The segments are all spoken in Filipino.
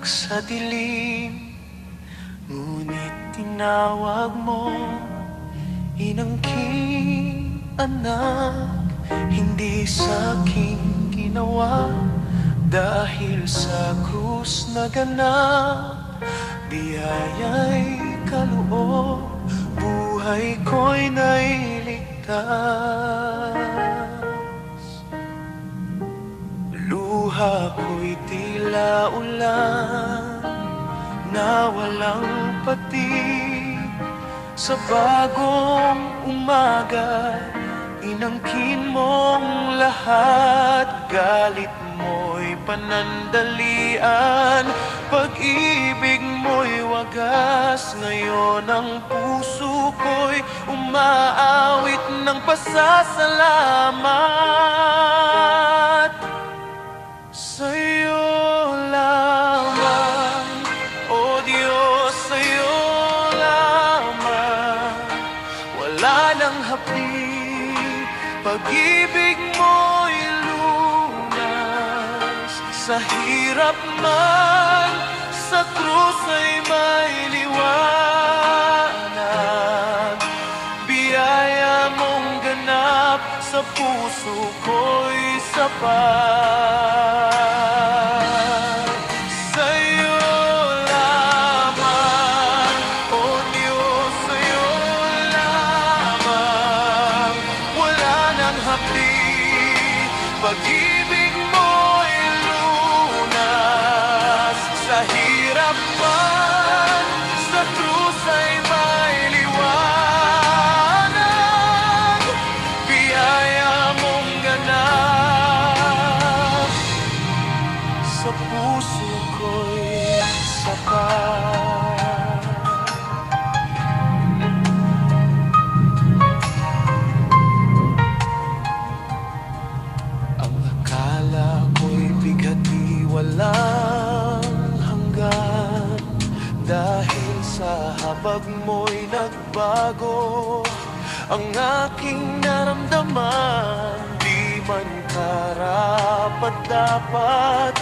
dalak sa dilim. Ngunit tinawag mo Inangking anak Hindi sa aking ginawa. Dahil sa krus na ganap Biyaya'y kaloob Buhay ko'y nailigtas. Luha ko'y tila ulan Na walang patig Sa bagong umaga Inangkin mong lahat. Galit mo'y panandalian. Pag-ibig mo'y wagas. Ngayon ang puso ko'y umaawit ng pasasalamat pag-ibig mo'y lunas Sa hirap man, sa krus ay may liwanag. Biyaya mong ganap sa puso ko'y sapat habag mo'y nagbago Ang aking naramdaman Di man karapat dapat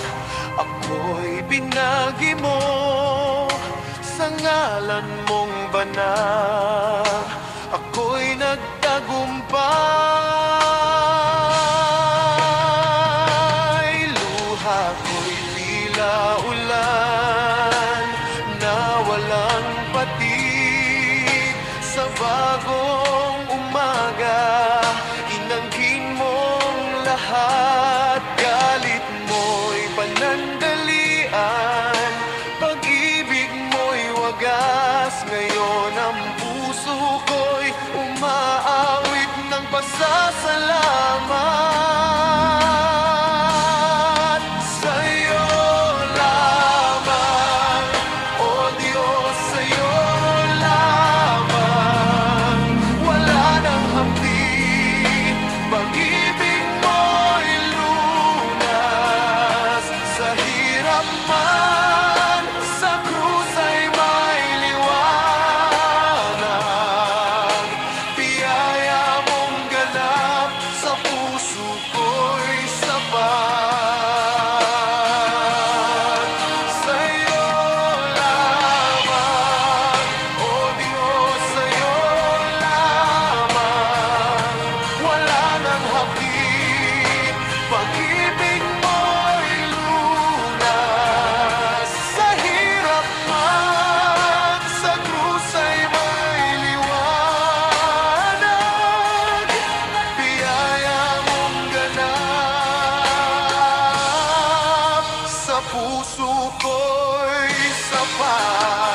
Ako'y binagi mo ngalan mong banal pasasalamat far.